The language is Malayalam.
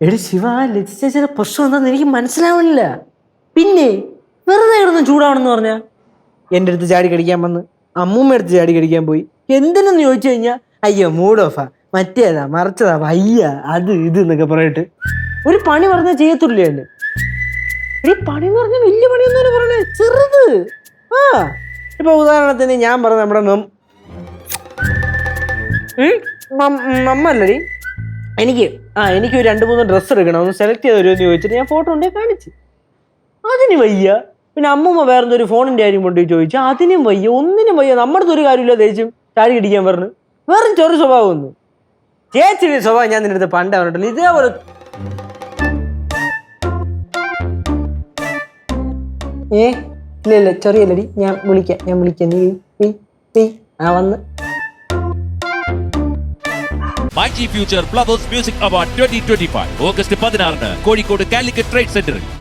എടി ശിവ ലജ്ജ ചേച്ചിയുടെ പ്രശ്നം എന്താണെന്ന് എനിക്ക് മനസ്സിലാവണില്ല. പിന്നെ വെറുതെ കിടന്ന് ചൂടാവണമെന്ന് പറഞ്ഞ? എന്റെ അടുത്ത് ചാടി കടിക്കാൻ വന്ന് അമ്മൂമ്മ അടുത്ത് ചാടി കടിക്കാൻ പോയി. എന്തിനെന്ന് ചോദിച്ചു കഴിഞ്ഞാൽ അയ്യോ മൂഡ് ഓഫാ മറ്റേതാ മറിച്ചതാ വയ്യ അത് ഇത് എന്നൊക്കെ പറഞ്ഞിട്ട്. ഒരു പണി പറഞ്ഞാൽ ചെയ്യത്തുള്ളൂ എന്നെ പണി എന്ന് പറഞ്ഞാൽ വലിയ പണിയൊന്നും പറഞ്ഞേ ചെറുത്. ആ. ഇപ്പൊ ഉദാഹരണത്തിന് ഞാൻ പറഞ്ഞ നമ്മുടെ മമ്മല്ലടി. എനിക്ക് ആ എനിക്ക് രണ്ട് മൂന്ന് ഡ്രസ്സ് എടുക്കണം. ഒന്ന് സെലക്ട് ചെയ്ത് വരുമെന്ന് ചോദിച്ചിട്ട് ഞാൻ ഫോട്ടോ ഉണ്ടെങ്കിൽ കാണിച്ച്. അതിന് വയ്യ. പിന്നെ അമ്മമ്മ വേറെ ഒരു ഫോണിന്റെ കാര്യം കൊണ്ട് ചോദിച്ചു. അതിനും വയ്യ. ഒന്നിനും വയ്യ. നമ്മുടെ ഒരു കാര്യമില്ല ദേഷ്യം. ചാടി ഇടിക്കാൻ പറഞ്ഞു. വെറും ചെറു സ്വഭാവം ഒന്നും. ചേച്ചിയുടെ സ്വഭാവം ഞാൻ നിന്റെ പണ്ട് പറഞ്ഞിട്ടില്ല ഇതേപോലെ ഏ? ഇല്ല ഇല്ല. ചെറിയല്ലടി. ഞാൻ വിളിക്കാം. ഞാൻ വിളിക്കാം. നീ. ആ വന്ന്. My future flowers music award twenty twenty five August പതിനാറിന് കോഴിക്കോട് കാലിക്കറ്റ് ട്രേഡ് സെന്ററിൽ.